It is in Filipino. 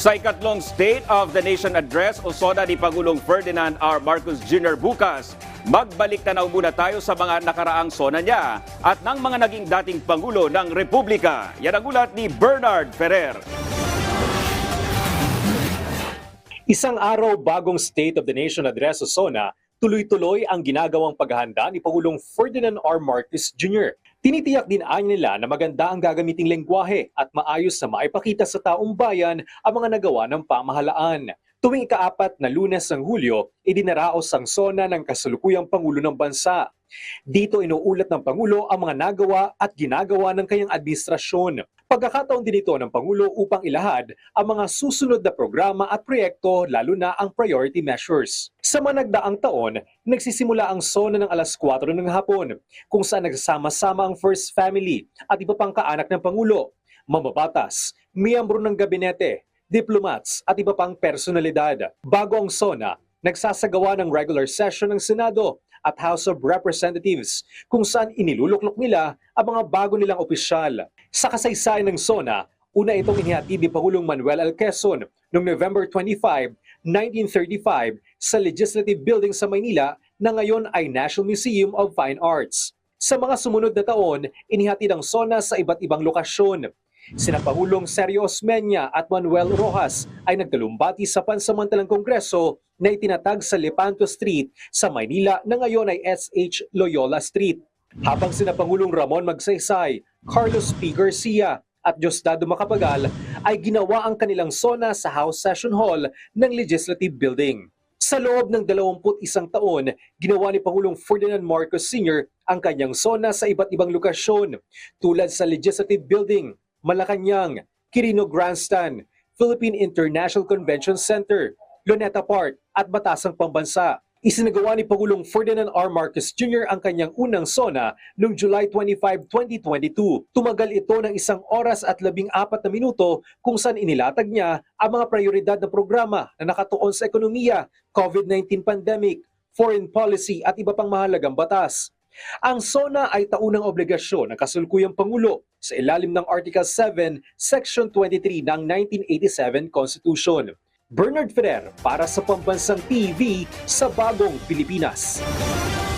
Sa ikatlong State of the Nation Address o soda ni Pangulong Ferdinand R. Marcos Jr. bukas, magbalik tanaw muna tayo sa mga nakaraang sona niya at ng mga naging dating Pangulo ng Republika. Yan ang ulat ni Bernard Ferrer. Isang araw bagong State of the Nation Address sa SONA, tuloy-tuloy ang ginagawang paghahanda ni Pangulong Ferdinand R. Marcos Jr. Tinitiyak din anya nila na maganda ang gagamiting lengguwahe at maayos na maipakita sa taong bayan ang mga nagawa ng pamahalaan. Tuwing ikaapat na lunes ng Hulyo, idinaraos ang SONA ng kasalukuyang Pangulo ng Bansa. Dito inuulat ng Pangulo ang mga nagawa at ginagawa ng kanyang administrasyon. Pagkakataon din ito ng Pangulo upang ilahad ang mga susunod na programa at proyekto lalo na ang priority measures. Sa managdaang taon, nagsisimula ang SONA ng alas 4 ng hapon kung saan nagsama-sama ang First Family at iba pang kaanak ng Pangulo, mambabatas, miyembro ng gabinete, diplomats at iba pang personalidad. Bago ang SONA, nagsasagawa ng regular session ng Senado at House of Representatives kung saan iniluluklok nila ang mga bago nilang opisyal. Sa kasaysayan ng SONA, una itong inihatid ni Pangulong Manuel L. Quezon noong November 25, 1935 sa Legislative Building sa Maynila na ngayon ay National Museum of Fine Arts. Sa mga sumunod na taon, inihatid ang SONA sa iba't ibang lokasyon. Sina Pangulong Sergio Osmeña at Manuel Rojas ay nagtalumbati sa pansamantalang kongreso na itinatag sa Lepanto Street sa Maynila na ngayon ay SH Loyola Street. Habang sina Pangulong Ramon Magsaysay, Carlos P. Garcia at Diosdado Macapagal ay ginawa ang kanilang sona sa House Session Hall ng Legislative Building. Sa loob ng 21 taon, ginawa ni Pangulong Ferdinand Marcos Sr. ang kanyang sona sa iba't ibang lokasyon tulad sa Legislative Building, Malacanang, Quirino Grandstand, Philippine International Convention Center, Luneta Park at Batasang Pambansa. Isinagawa ni Pangulong Ferdinand R. Marcos Jr. ang kanyang unang SONA noong July 25, 2022. Tumagal ito ng isang oras at labing apat na minuto kung saan inilatag niya ang mga prioridad na programa na nakatuon sa ekonomiya, COVID-19 pandemic, foreign policy at iba pang mahalagang batas. Ang SONA ay taunang obligasyon ng kasulukuyang Pangulo sa ilalim ng Article 7, Section 23 ng 1987 Constitution. Bernard Ferrer para sa Pambansang TV sa Bagong Pilipinas.